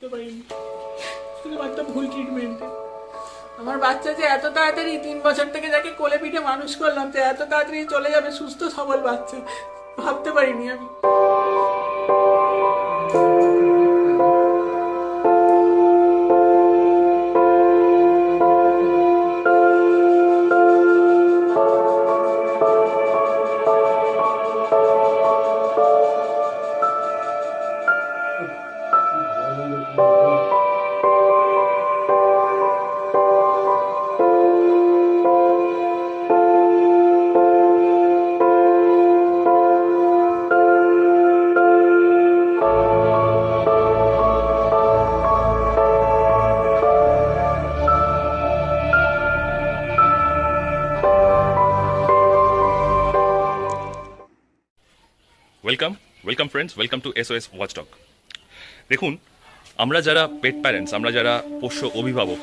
করতে পারিনি। শুধুমাত্র ভুল ট্রিটমেন্টে আমার বাচ্চা যে এত তাড়াতাড়ি তিন বছর থেকে যাকে কোলে পিঠে মানুষ করলাম যে এত তাড়াতাড়ি চলে যাবে, সুস্থ সবল বাচ্চা। ভাবতে পারিনি আমি। welcome welcome friends welcome to SOS watchdog দেখুন আমরা যারা পেট প্যারেন্টস আমরা যারা পোষ্য অভিভাবক,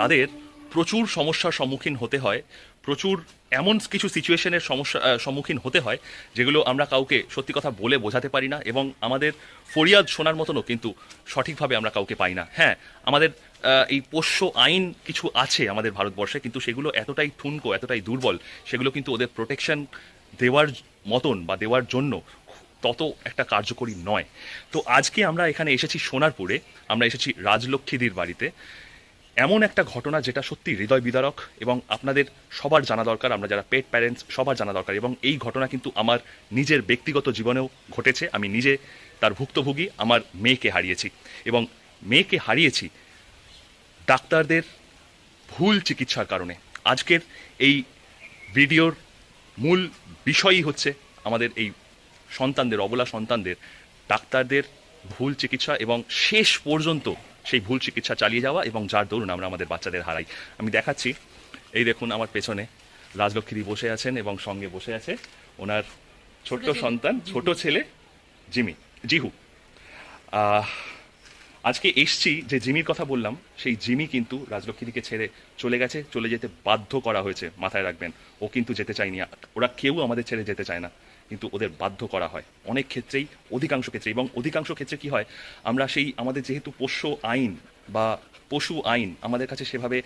তাদের প্রচুর সমস্যার সম্মুখীন হতে হয়, প্রচুর এমন কিছু সিচুয়েশনের সমস্যা সম্মুখীন হতে হয়, যেগুলো আমরা কাউকে সত্যি কথা বলে বোঝাতে পারি না এবং আমাদের ফরিয়াদ শোনার মতনও কিন্তু সঠিকভাবে আমরা কাউকে পাই না। হ্যাঁ আমাদের এই পোষ্য আইন কিছু আছে আমাদের ভারতবর্ষে, কিন্তু সেগুলো এতটাই ঠুনকো এতটাই দুর্বল, সেগুলো কিন্তু ওদের প্রোটেকশন দেওয়ার মতন বা দেওয়ার জন্য তত একটা কার্যকরী নয়। তো আজকে আমরা এখানে এসেছি সোনারপুরে, আমরা এসেছি রাজলক্ষ্মীদির বাড়িতে। এমন একটা ঘটনা যেটা সত্যি হৃদয় বিদারক এবং আপনাদের সবার জানা দরকার, আমরা যারা পেট প্যারেন্টস সবার জানা দরকার এবং এই ঘটনা কিন্তু আমার নিজের ব্যক্তিগত জীবনেও ঘটেছে। আমি নিজে তার ভুক্তভোগী, আমার মেয়েকে হারিয়েছি এবং মেয়েকে হারিয়েছি ডাক্তারদের ভুল চিকিৎসার কারণে। আজকের এই ভিডিওর মূল বিষয়ই হচ্ছে আমাদের এই সন্তানদের অবলা সন্তানদের ডাক্তারদের ভুল চিকিৎসা এবং শেষ পর্যন্ত সেই ভুল চিকিৎসা চালিয়ে যাওয়া এবং যার দরুন আমরা আমাদের বাচ্চাদের হারাই। আমি দেখাচ্ছি এই দেখুন আমার পেছনে রাজলক্ষ্মী বসে আছেন এবং সঙ্গে বসে আছে ওনার ছোট্ট সন্তান ছোট ছেলে জিমি জিহু। আহ, আজকে এসছি যে জিমির কথা বললাম সেই জিমি কিন্তু রাজলক্ষ্মীদিকে ছেড়ে চলে গেছে চলে যেতে বাধ্য করা হয়েছে মাথায় রাখবেন। ও কিন্তু যেতে চায়নি। ওরা কেউ আমাদের ছেড়ে যেতে চায় না। কিন্তু ওদের বাধ্য করা হয়। অনেক ক্ষেত্রেই, অধিকাংশ ক্ষেত্রে। এবং অধিকাংশ ক্ষেত্রে কি হয়, আমরা সেই, আমাদের যেহেতু পোষ্য আইন বা পশু আইন আমাদের কাছে সেভাবে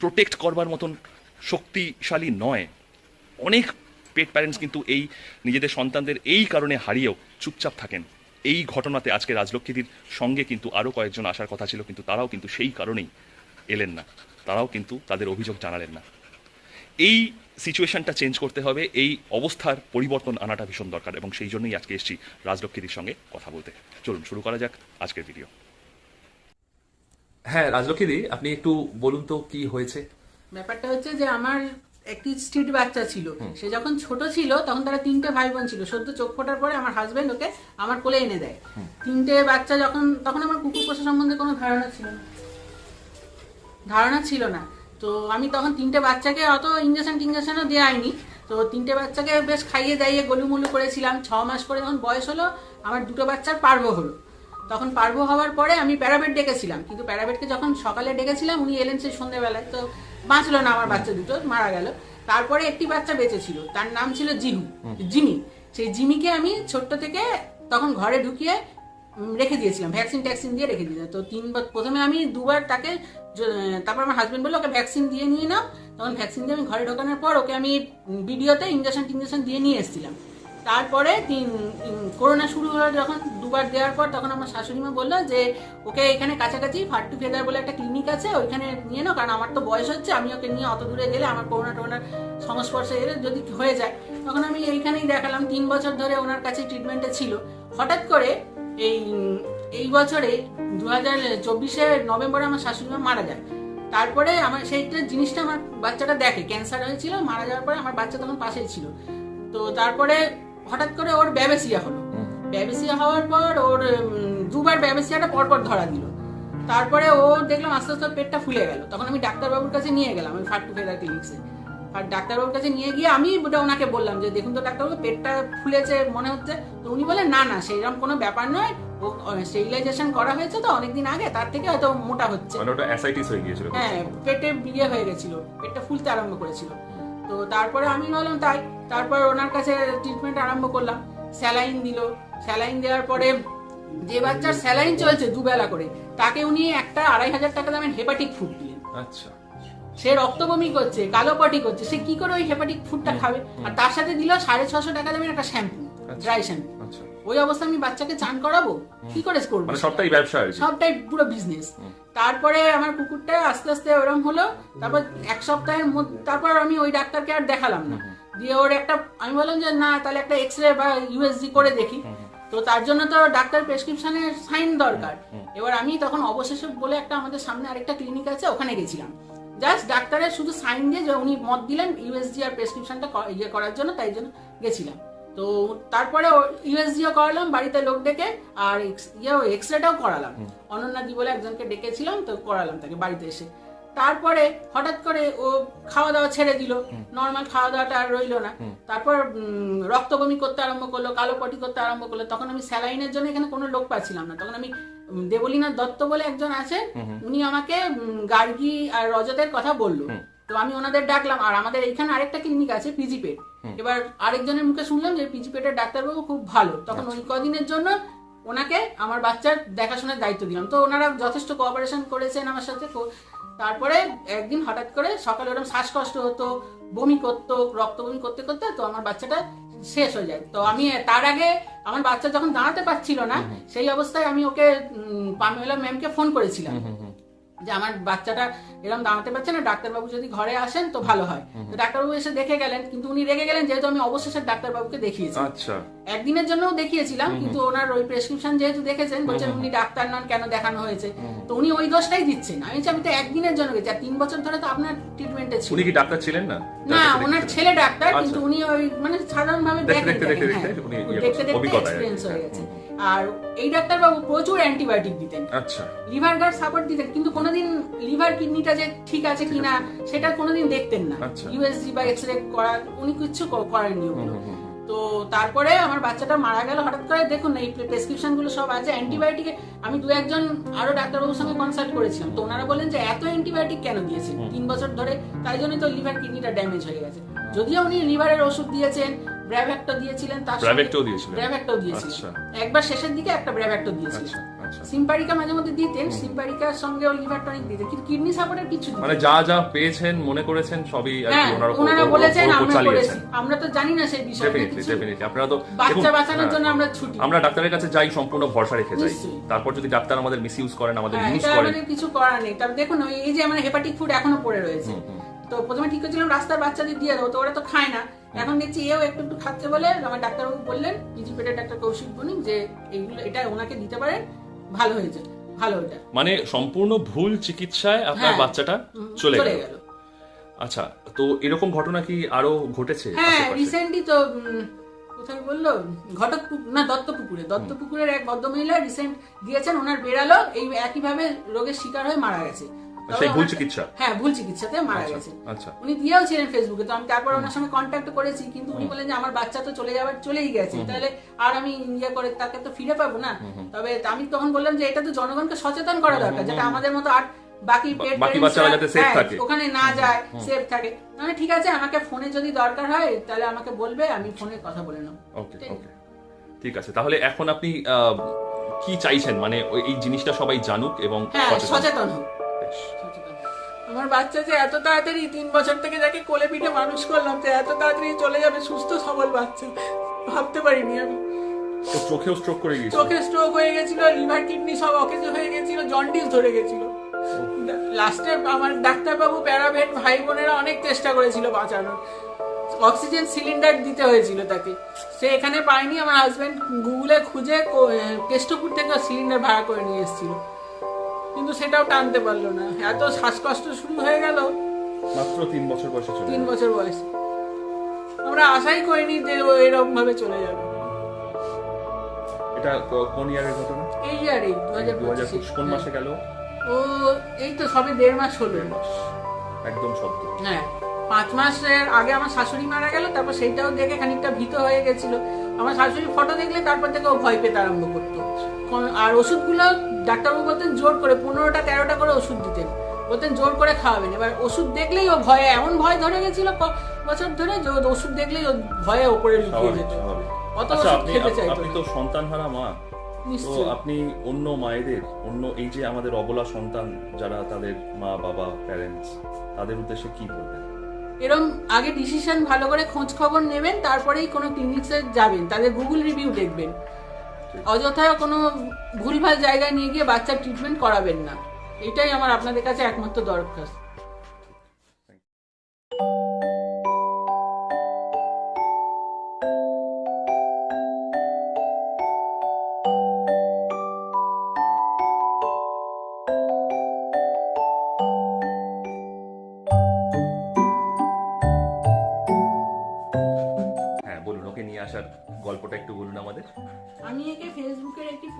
প্রোটেক্ট করবার মতন শক্তিশালী নয়। অনেক পেট প্যারেন্টস কিন্তু এই নিজেদের সন্তানদের এই কারণে হারিয়েও চুপচাপ থাকেন। এই ঘটনাতে আজকে রাজলক্ষ্মীদির সঙ্গে কিন্তু আরও কয়েকজন আসার কথা ছিল, কিন্তু তারাও কিন্তু সেই কারণেই এলেন না। তারাও কিন্তু তাদের অভিযোগ জানালেন না। এই সিচুয়েশনটা চেঞ্জ করতে হবে এই অবস্থার পরিবর্তন আনাটা ভীষণ দরকার এবং সেই জন্যই আজকে এসেছি রাজলক্ষ্মীদির সঙ্গে কথা বলতে। চলুন শুরু করা যাক আজকের ভিডিও হ্যাঁ রাজলক্ষ্মীদি আপনি একটু বলুন তো কি হয়েছে? ব্যাপারটা হচ্ছে যে আমার একটি স্ট্রিট বাচ্চা ছিল। সে যখন ছোট ছিল তখন তারা তিনটে ভাই বোন ছিল। সদ্য চোখ ফোটার পরে আমার হাজবেন্ড ওকে আমার কোলে এনে দেয়। তিনটে বাচ্চা যখন তখন আমার কুকুর পোষা সম্বন্ধে কোনো ধারণা ছিল না। ধারণা ছিল না। তো আমি তখন তিনটে বাচ্চাকে অত ইঞ্জেকশন টিঞ্জেকশনও দেওয়াইনি তো তিনটে বাচ্চাকে বেশ খাইয়ে দাইয়ে গলুমুলু করেছিলাম। ছ মাস পরে যখন বয়স হলো আমার দুটো বাচ্চার পার্ব হলো। তখন পার্ব হওয়ার পরে আমি প্যারাবেট ডেকেছিলাম। কিন্তু প্যারাবেটকে যখন সকালে ডেকেছিলাম উনি এলেন সেই সন্ধ্যেবেলায়। তো বাঁচলো না আমার বাচ্চা দুটো মারা গেল। তারপরে একটি বাচ্চা বেঁচে ছিল তার নাম ছিল জিহু। জিমি। সেই জিমিকে আমি ছোট্ট থেকে তখন ঘরে ঢুকিয়ে রেখে দিয়েছিলাম ভ্যাকসিন ট্যাক্সিন দিয়ে রেখে দিয়েছিলাম। তো তিনবার প্রথমে আমি দুবার তাকে তারপর আমার হাজবেন্ড বলল, ওকে ভ্যাকসিন দিয়ে নিয়ে নাও। তখন ভ্যাকসিন দিয়ে আমি ঘরে ঢোকানোর পর ওকে আমি ভিডিওতে ইঞ্জেকশন টিঞ্জেকশন দিয়ে নিয়ে এসেছিলাম। তারপরে তিন করোনা শুরু হলো যখন, দুবার দেওয়ার পর তখন আমার শাশুড়ি মা বলল যে, ওকে এখানে কাছাকাছি ফাট টু ফেদার বলে একটা ক্লিনিক আছে, ওইখানে নিয়ে নাও, কারণ আমার তো বয়স হচ্ছে, আমি ওকে নিয়ে অত দূরে গেলে আমার করোনা টোনার সংস্পর্শে এলে যদি হয়ে যায়। তখন আমি এইখানেই দেখালাম, তিন বছর ধরে ওনার কাছে ট্রিটমেন্টে ছিল। হঠাৎ করে এই এই বছরে দু হাজার চব্বিশে নভেম্বরে আমার শাশুড়ি মা মারা যায়। তারপরে আমার সেইটা জিনিসটা আমার বাচ্চাটা দেখে ক্যান্সার হয়েছিল মারা যাওয়ার পরে আমার বাচ্চা তখন পাশেই ছিল। তো তারপরে হঠাৎ করে ওর ব্যাবেসিয়া হলো। ব্যাবেসিয়া হওয়ার পর ওর দুবার ব্যাবেসিয়াটা পরপর ধরা দিল। তারপরে ও দেখলাম আস্তে আস্তে পেটটা ফুলে গেল। তখন আমি ডাক্তারবাবুর কাছে নিয়ে গেলাম আমি ফাট ফেদার ক্লিনিক্সে আর ডাক্তারবাবুর কাছে নিয়ে গিয়ে আমি ওটা ওনাকে বললাম যে দেখুন তো ডাক্তারবাবু পেটটা ফুলেছে মনে হচ্ছে। তো উনি বলেন না না সেইরকম কোনো ব্যাপার নয়। ও স্টেরিলাইজেশন করা হয়েছে তো অনেকদিন আগে তার থেকে হয়তো মোটা হচ্ছে। মানে ওটা অ্যাসাইটিস হয়ে গিয়েছিল হ্যাঁ পেটে বিয়ে হয়ে গেছিল পেটটা ফুলতে আরম্ভ করেছিল। তো তারপরে আমি বললাম তাই। তারপর ওনার কাছে ট্রিটমেন্ট আরম্ভ করলাম। স্যালাইন দিল। স্যালাইন দেওয়ার পরে যে বাচ্চার স্যালাইন চলছে দুবেলা করে তাকে উনি একটা আড়াই হাজার টাকা দামের হেপাটিক ফুড দিলেন। আচ্ছা। সে রক্ত বমি করছে কালো পটি করছে সে কি করে ওই হেপাটিক ফুডটা খাবে? আর তার সাথে দিল সাড়ে ছশো টাকা দামের একটা শ্যাম্পু। ড্রাই শ্যাম্পু ওই অবস্থায় আমি বাচ্চাকে চান করাবো? কি করে করব? মানে সবটাই ব্যবসা সবটাই পুরো বিজনেস তারপরে আমার কুকুরটা আস্তে আস্তে ওরম হলো তারপর এক সপ্তাহের মধ্যে তারপর আমি ওই ডাক্তারকে আর দেখালাম না। দিয়ে ওর একটা আমি বললাম যে না তাহলে একটা এক্স রে বা ইউএসজি করে দেখি। তো তার জন্য তো ডাক্তার প্রেসক্রিপশনের সাইন দরকার। এবার আমি তখন অবশেষে বলে একটা আমাদের সামনে আরেকটা ক্লিনিক আছে ওখানে গেছিলাম। জাস্ট ডাক্তারের শুধু সাইন দিয়ে যে উনি মত দিলেন ইউএসজি আর প্রেসক্রিপশনটা ইয়ে করার জন্য তাই জন্য গেছিলাম। তো তারপরে ইউএসজিও করালাম বাড়িতে লোক ডেকে আর ইয়ে এক্স রেটাও করালাম। অনন্যা দি বলে একজনকে ডেকেছিলাম তো করালাম তাকে বাড়িতে এসে। তারপরে হঠাৎ করে ও খাওয়া দাওয়া ছেড়ে দিল। নর্মাল খাওয়া দাওয়াটা আর রইল না। তারপর রক্ত বমি করতে আরম্ভ করল কালো পটি করতে আরম্ভ করল। তখন আমি স্যালাইনের জন্য এখানে কোনো লোক পাচ্ছিলাম না। তখন আমি দেবলীনাথ দত্ত বলে একজন আছে উনি আমাকে গার্গী আর রজতের কথা বলল। তো আমি ওনাদের ডাকলাম আর আমাদের এইখানে আরেকটা ক্লিনিক আছে পিজি পেট। এবার আরেকজনের মুখে শুনলাম যে পিজি পেটের ডাক্তারবাবু খুব ভালো। তখন ওই কদিনের জন্য ওনাকে আমার বাচ্চার দেখাশোনার দায়িত্ব দিলাম। তো ওনারা যথেষ্ট কোঅপারেশন করেছেন আমার সাথে। তারপরে একদিন হঠাৎ করে সকালে ওরকম শ্বাসকষ্ট হতো বমি করতো রক্ত বমি করতে করতে তো আমার বাচ্চাটা শেষ হয়ে যায়। তো আমি তার আগে আমার বাচ্চা যখন দাঁড়াতে পারছিল না সেই অবস্থায় আমি ওকে পামেলা ম্যামকে ফোন করেছিলাম। যে আমার বাচ্চাটা এরকম দাঁড়াতে পারছে না ডাক্তারবাবু যদি ঘরে আসেন তো ভালো হয়। তো ডাক্তারবাবু এসে দেখে গেলেন কিন্তু উনি রেগে গেলেন যেহেতু আমি অবশেষে ডাক্তারবাবুকে দেখিয়েছি আচ্ছা। একদিনের জন্যও দেখিয়েছিলাম কিন্তু ওনার ওই প্রেসক্রিপশন যেহেতু দেখেছেন বলছেন উনি ডাক্তার নন কেন দেখানো হয়েছে? তো উনি ওই দোষটাই দিচ্ছেন। আমি আমি তো একদিনের জন্য গেছি আর তিন বছর ধরে তো আপনার ট্রিটমেন্টে ছিল উনি কি ডাক্তার ছিলেন না? না ওনার ছেলে ডাক্তার আচ্ছা। কিন্তু উনি ওই মানে সাধারণ ভাবে দেখতে দেখতে দেখতে এক্সপিরিয়েন্স হয়ে হ্যাঁ, গেছে। আর এই ডাক্তারবাবু প্রচুর অ্যান্টিবায়োটিক দিতেন। আচ্ছা। লিভার গার্ড সাপোর্ট দিতেন কিন্তু কোনোদিন লিভার কিডনিটা যে ঠিক আছে কিনা সেটা কোনোদিন দেখতেন না। আচ্ছা। ইউএসজি বা এক্স রে করা উনি কিছু করেননি ওগুলো। তো তারপরে আমার বাচ্চাটা মারা গেল হঠাৎ করে দেখুন এই প্রেসক্রিপশনগুলো সব আছে। অ্যান্টিবায়োটিকে আমি দু একজন আরও ডাক্তারবাবুর সঙ্গে কনসাল্ট করেছিলাম তো ওনারা বলেন যে এত অ্যান্টিবায়োটিক কেন দিয়েছেন? তিন বছর ধরে তাই জন্য তো লিভার কিডনিটা ড্যামেজ হয়ে গেছে। যদিও উনি লিভারের ওষুধ দিয়েছেন ব্র্যাভেক্টো দিয়েছিলেন তার ব্র্যাভেক্টোও দিয়েছিলেন? ব্র্যাভেক্টো দিয়েছিলেন। আচ্ছা। একবার শেষের দিকে একটা ব্র্যাভেক্টো দিয়েছিলেন। আচ্ছা আচ্ছা। সিম্পারিকা মাঝে মধ্যে দিতেন সিম্পারিকার সঙ্গে লিভার টনিক দিতেন কিন্তু কিডনি সাপোর্টের কিছু মানে যা যা পেয়েছেন মনে করেছেন সবই হ্যাঁ ওনারা বলেছেন আমরা করেছি। আমরা তো জানি না সেই বিষয়ে ডেফিনেটলি আপনারা তো বাচ্চা বাঁচানোর হ্যাঁ, জন্য আমরা ছুটি। আমরা ডাক্তারের কাছে যাই সম্পূর্ণ ভরসা রেখে যাই। তারপর যদি ডাক্তার আমাদের মিসইউজ করেন আমাদের হ্যাঁ, ইউজ করেন। কিছু করার নেই। তবে দেখুন এই যে আমার হেপাটিক ফুড এখনও পড়ে রয়েছে। তো প্রথমে ঠিক করেছিলাম রাস্তার বাচ্চাদের দিয়ে দেবো তো ওরা তো খায় না। এখন দেখছি এও একটু একটু খাচ্ছে বলে আমার ডাক্তারবাবু বললেন পিজি পেটের ডাক্তার কৌশিক বণিক যে এইগুলো এটা ওনাকে দিতে পারেন। ভালো হয়েছে ভালো এটা মানে সম্পূর্ণ ভুল চিকিৎসায় আপনার হ্যাঁ। বাচ্চাটা চলে চলে গেল। গেল। আচ্ছা তো এরকম ঘটনা কি আরও ঘটেছে হ্যাঁ আশেপাশে? রিসেন্টলি তো উম, কোথায় বলল? ঘটক না দত্তপুকুরে। দত্তপুকুরের এক ভদ্রমহিলা রিসেন্ট দিয়েছেন ওনার বেড়ালো এই একইভাবে রোগের শিকার হয়ে মারা গেছে। সেই ভুল চিকিৎসা? হ্যাঁ ভুল চিকিৎসাতে মারা আচ্ছা, গেছে। আচ্ছা। উনি দিয়েও ছিলেন ফেসবুকে তো আমি তারপর ওনার সঙ্গে কন্ট্যাক্ট করেছি কিন্তু উনি বলেন যে আমার বাচ্চা তো চলে যাবার চলেই গেছে। তাহলে আর আমি ইয়ে করে তাকে তো ফিরে পাবো না। তবে আমি তখন বললাম যে এটা তো জনগণকে সচেতন করা দরকার যেটা আমাদের মতো আর বাকি pet বাকি বাচ্চারা যাতে safe হ্যাঁ, থাকে। ওখানে না যায় সেফ থাকে। মানে ঠিক আছে আমাকে ফোনে যদি দরকার হয় তাহলে আমাকে বলবে আমি ফোনে কথা বলে নেব। ওকে ওকে ঠিক আছে তাহলে এখন আপনি কি চাইছেন? মানে এই জিনিসটা সবাই জানুক এবং হ্যাঁ সচেতন হোক। হোক। আমার বাচ্চা যে এত তাড়াতাড়ি তিন বছর থেকে যাকে কোলে পিঠে মানুষ করলাম তো এত তাড়াতাড়ি চলে যাবে সুস্থ সবল বাচ্চা। ভাবতে পারিনি আমি। তো চোখেও স্ট্রোক করে গিয়েছিল? চোখে স্ট্রোক হয়ে গেছিল লিভার কিডনি সব অকেজ হয়ে গেছিল জন্ডিস ধরে গেছিল। লাস্টে আমার ডাক্তারবাবু প্যারাভেট ভাই বোনেরা অনেক চেষ্টা করেছিল বাঁচানোর। অক্সিজেন সিলিন্ডার দিতে হয়েছিল তাকে। সে এখানে পায়নি আমার হাজবেন্ড গুগলে খুঁজে কেষ্টপুর থেকে সিলিন্ডার ভাড়া করে নিয়ে এসেছিল। কিন্তু সেটাও টানতে পারল না। এত শ্বাসকষ্ট শুরু হয়ে গেল। মাত্র তিন বছর বয়সে চলে তিন বছর বয়সে। আমরা আশাই করিনি যে ও এরকম ভাবে চলে যাবে। এটা কোন ইয়ারের ঘটনা? এই ইয়ারে দু হাজার পঁচিশে। কোন মাসে গেল? ও এই তো সবে দেড় মাস হলো। একদম শব্দ। হ্যাঁ পাঁচ মাসের আগে আমার শাশুড়ি মারা গেল তারপর সেইটাও দেখে খানিকটা ভীত হয়ে গেছিল। আমার শাশুড়ি ফটো দেখলে তারপর থেকে ও ভয় পেতে আরম্ভ করতো। আর ওষুধগুলো ডাক্তারবাবু বলতেন জোর করে পনেরোটা তেরোটা করে ওষুধ দিতেন। বলতেন জোর করে খাওয়াবেন। এবার ওষুধ দেখলেই ও ভয়ে এমন ভয় ধরে গেছিল বছর ধরে যে ওষুধ দেখলেই ও ভয়ে ওপরে লুকিয়ে যেত। অত আচ্ছা ওষুধ খেতে চাইতো আপনি তো সন্তান হারা মা। তো আপনি অন্য মায়েদের অন্য এই যে আমাদের অবলা সন্তান যারা তাদের মা বাবা প্যারেন্টস তাদের উদ্দেশ্যে কি বলবেন? এরম আগে ডিসিশন ভালো করে খোঁজ খবর নেবেন, তারপরেই কোনো ক্লিনিক্সে যাবেন। তাদের গুগল রিভিউ দেখবেন। অযথা কোনো ভুলভাল জায়গায় নিয়ে গিয়ে বাচ্চার ট্রিটমেন্ট করাবেন না। এটাই আমার আপনাদের কাছে একমাত্র দরখাস্ত।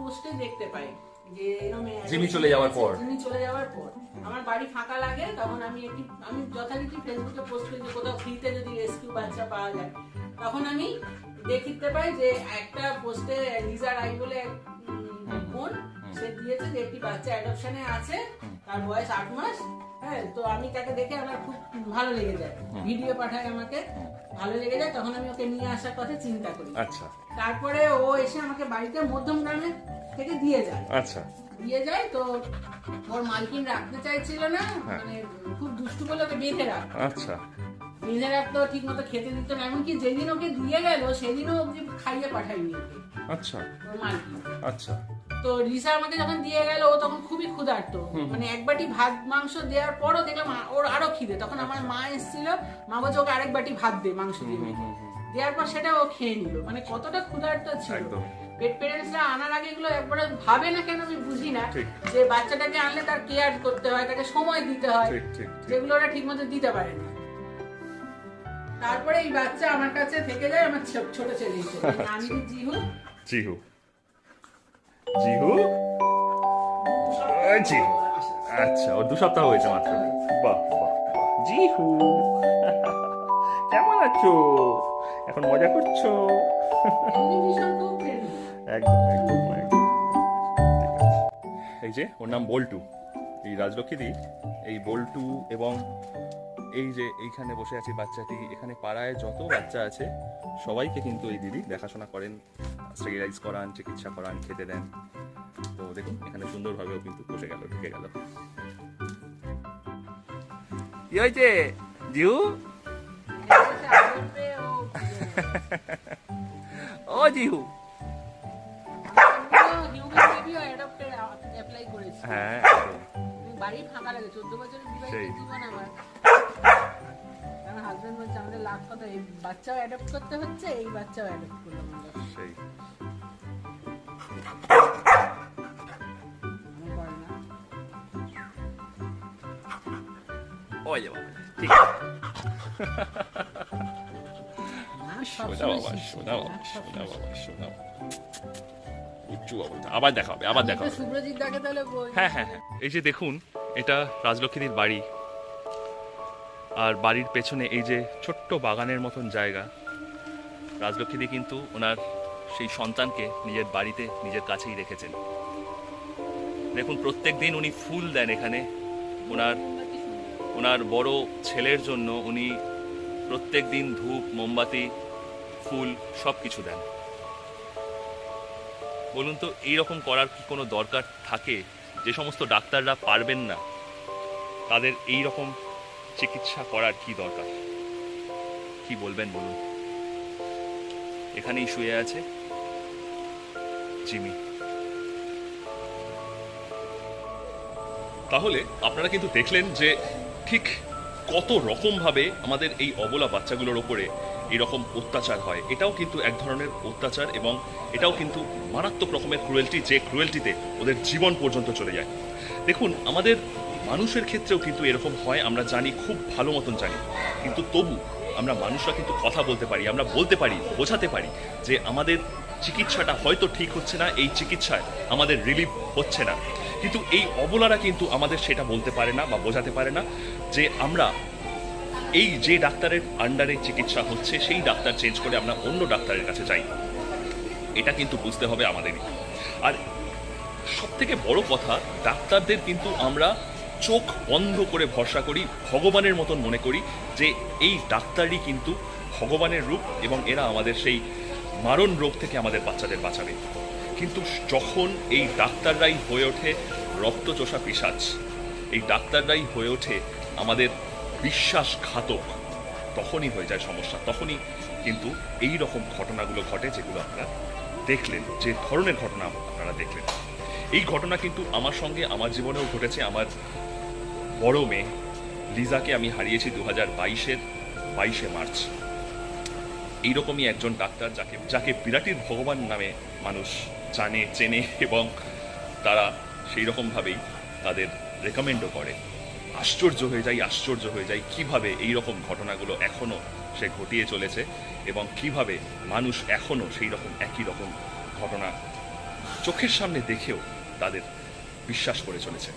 পোস্টে দেখতে পাই যে জিমি চলে যাওয়ার পর। জিমি চলে যাওয়ার পর আমার বাড়ি ফাঁকা লাগে তখন আমি একটি আমি যথারীতি ফেসবুকে পোস্ট করি যে কোথাও ফ্রিতে যদি রেস্কিউ বাচ্চা পাওয়া যায় তখন আমি দেখতে পাই যে একটা পোস্টে লিজা রাই বলে দিয়েছে যে একটি বাচ্চা অ্যাডপশনে আছে তার বয়স আট মাস হ্যাঁ তো আমি তাকে দেখে আমার খুব ভালো লেগে যায়। ভিডিও পাঠায় আমাকে ভালো লেগে যায় তখন আমি ওকে নিয়ে আসার কথা চিন্তা করি। আচ্ছা। তারপরে ও এসে আমাকে বাড়িতে মধ্যম গ্রামে থেকে দিয়ে যায়। আচ্ছা। দিয়ে যায় তো ওর মালকিন রাখতে চাইছিল না হ্যাঁ। মানে খুব দুষ্টু বলে ওকে বেঁধে রাখ আচ্ছা। বেঁধে রাখতো ঠিক মতো খেতে দিত না এমনকি যেদিন ওকে দিয়ে গেল সেদিনও ওকে খাইয়ে পাঠাইনি আচ্ছা। মালকিন। আচ্ছা। তো রিসা আমাকে যখন দিয়ে গেল ও তখন খুবই ক্ষুধার্ত। মানে এক বাটি ভাত মাংস দেওয়ার পরও দেখলাম ওর আরও খিদে। তখন আমার মা এসেছিল মা বলছে ওকে আরেক বাটি ভাত দে মাংস দিয়ে। দেওয়ার পর সেটা ও খেয়ে নিল। মানে কতটা ক্ষুধার্ত ছিল। পেট পেরেন্টসরা আনার আগে এগুলো একবারে ভাবে না কেন আমি বুঝি না। যে বাচ্চাটাকে আনলে তার কেয়ার করতে হয় তাকে সময় দিতে হয়। যেগুলো ওরা ঠিক মতো দিতে পারে না। তারপরে এই বাচ্চা আমার কাছে থেকে যায় আমার ছোট ছেলে আমি জিহু। জিহু। জিহু? জিহু। আচ্ছা ও দু সপ্তাহ হয়েছে মাত্র। বাহ বাহ। জিহু। কেমন আছো? এখন মজা করছ। একদম একদম একদম। এই যে, ওর নাম বল্টু। এই রাজলক্ষ্মী দি, এই বল্টু এবং এই যে এইখানে বসে আছে বাচ্চাটি, এখানে পাড়ায় যত বাচ্চা আছে, সবাইকে কিন্তু এই দিদি দেখাশোনা করেন। স্টেরিলাইজ করান চিকিৎসা করান খেতে দেন। তো দেখুন এখানে সুন্দরভাবেও কিন্তু বসে গেল ঢুকে গেল। কি হয়েছে? জিউ ও জিহু। হ্যাঁ বাড়ি ফাঁকা লাগে চোদ্দ বছরের বিবাহিত জীবন আমার। আমার হাজবেন্ড বলছে আমাদের লাখ কথা এই বাচ্চাও অ্যাডপ্ট করতে হচ্ছে এই বাচ্চাও অ্যাডপ্ট করলাম সেই। ও যাব ঠিক আছে না, বাবা শিখছি। বাবা না, বাবা সোনা বাবা উচ্চু বাবা আবার দেখা হবে আবার দেখা হবে। সুব্রজিৎ দাকে তাহলে বই হ্যাঁ হ্যাঁ হ্যাঁ। এই যে দেখুন এটা রাজলক্ষ্মীদের বাড়ি। আর বাড়ির পেছনে এই যে ছোট্ট বাগানের মতন জায়গা রাজলক্ষ্মীদি কিন্তু ওনার সেই সন্তানকে নিজের বাড়িতে নিজের কাছেই রেখেছেন। দেখুন প্রত্যেক দিন উনি ফুল দেন এখানে। ওনার ওনার বড় ছেলের জন্য উনি প্রত্যেক দিন ধূপ, মোমবাতি, ফুল সব কিছু দেন। বলুন তো, এইরকম করার কি কোনো দরকার থাকে? যে সমস্ত ডাক্তাররা পারবেন না, তাদের এই রকম চিকিৎসা করার কি দরকার? কি বলবেন বলুন? এখানেই শুয়ে আছে জিমি। তাহলে আপনারা কিন্তু দেখলেন যে ঠিক কত রকমভাবে আমাদের এই অবলা বাচ্চাগুলোর ওপরে এরকম অত্যাচার হয়? এটাও কিন্তু এক ধরনের অত্যাচার এবং এটাও কিন্তু মারাত্মক রকমের ক্রুয়েলটি যে ক্রুয়েলটিতে ওদের জীবন পর্যন্ত চলে যায়। দেখুন, আমাদের মানুষের ক্ষেত্রেও কিন্তু এরকম হয়, আমরা জানি, খুব ভালো মতন জানি। কিন্তু তবু আমরা মানুষরা কিন্তু কথা বলতে পারি, আমরা বলতে পারি, বোঝাতে পারি যে আমাদের চিকিৎসাটা হয়তো ঠিক হচ্ছে না, এই চিকিৎসায় আমাদের রিলিফ হচ্ছে না। কিন্তু এই অবলারা কিন্তু আমাদের সেটা বলতে পারে না বা বোঝাতে পারে না। যে আমরা এই যে ডাক্তারের আন্ডারে চিকিৎসা হচ্ছে, সেই ডাক্তার চেঞ্জ করে আমরা অন্য ডাক্তারের কাছে যাই। এটা কিন্তু বুঝতে হবে আমাদেরই আর সব থেকে বড় কথা, ডাক্তারদের কিন্তু আমরা চোখ বন্ধ করে ভরসা করি, ভগবানের মতন মনে করি যে এই ডাক্তারই কিন্তু ভগবানের রূপ এবং এরা আমাদের সেই মারণ রোগ থেকে আমাদের বাচ্চাদের বাঁচাবে। কিন্তু যখন এই ডাক্তাররাই হয়ে ওঠে রক্তচোষা পিসাচ এই ডাক্তাররাই হয়ে ওঠে আমাদের বিশ্বাসঘাতক তখনই হয়ে যায় সমস্যা, তখনই কিন্তু এই রকম ঘটনাগুলো ঘটে যেগুলো আপনারা দেখলেন, যে ধরনের ঘটনা আপনারা দেখলেন। এই ঘটনা কিন্তু আমার সঙ্গে, আমার জীবনেও ঘটেছে। আমার বড় মেয়ে লিজাকে আমি হারিয়েছি দু হাজার বাইশের বাইশে মার্চ। এইরকমই একজন ডাক্তার যাকে যাকে বিরাটির ভগবান নামে মানুষ জানে, চেনে এবং তারা সেই রকমভাবেই তাদের রেকমেন্ডও করে। আশ্চর্য হয়ে যায় আশ্চর্য হয়ে যায় কীভাবে এই রকম ঘটনাগুলো এখনও সে ঘটিয়ে চলেছে এবং কীভাবে মানুষ এখনও সেই রকম একই রকম ঘটনা চোখের সামনে দেখেও তাদের বিশ্বাস করে চলেছে।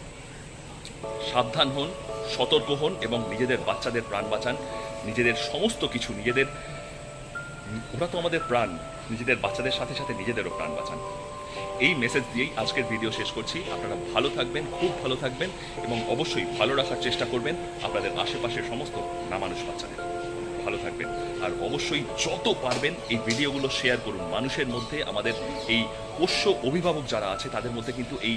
সাবধান হন, সতর্ক হন এবং নিজেদের বাচ্চাদের প্রাণ বাঁচান, নিজেদের সমস্ত কিছু নিজেদের, ওরা তো আমাদের প্রাণ, নিজেদের বাচ্চাদের সাথে সাথে নিজেদেরও প্রাণ বাঁচান। এই মেসেজ দিয়েই আজকের ভিডিও শেষ করছি। আপনারা ভালো থাকবেন, খুব ভালো থাকবেন এবং অবশ্যই ভালো রাখার চেষ্টা করবেন আপনাদের আশেপাশের সমস্ত নামানুষ বাচ্চাদের। ভালো থাকবেন আর অবশ্যই যত পারবেন এই ভিডিওগুলো শেয়ার করুন। মানুষের মধ্যে আমাদের এই পোষ্য অভিভাবক যারা আছে, তাদের মধ্যে কিন্তু এই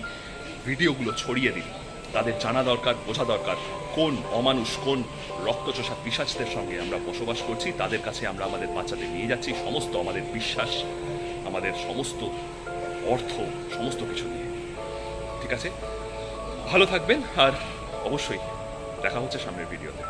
ভিডিওগুলো ছড়িয়ে দিন। তাদের জানা দরকার, বোঝা দরকার কোন অমানুষ, কোন রক্তচোষা পিসাচদের সঙ্গে আমরা বসবাস করছি। তাদের কাছে আমরা আমাদের বাচ্চাদের নিয়ে যাচ্ছি। সমস্ত আমাদের বিশ্বাস, আমাদের সমস্ত অর্থ সমস্ত কিছু নিয়ে। ঠিক আছে? ভালো থাকবেন আর অবশ্যই দেখা হচ্ছে সামনের ভিডিওতে।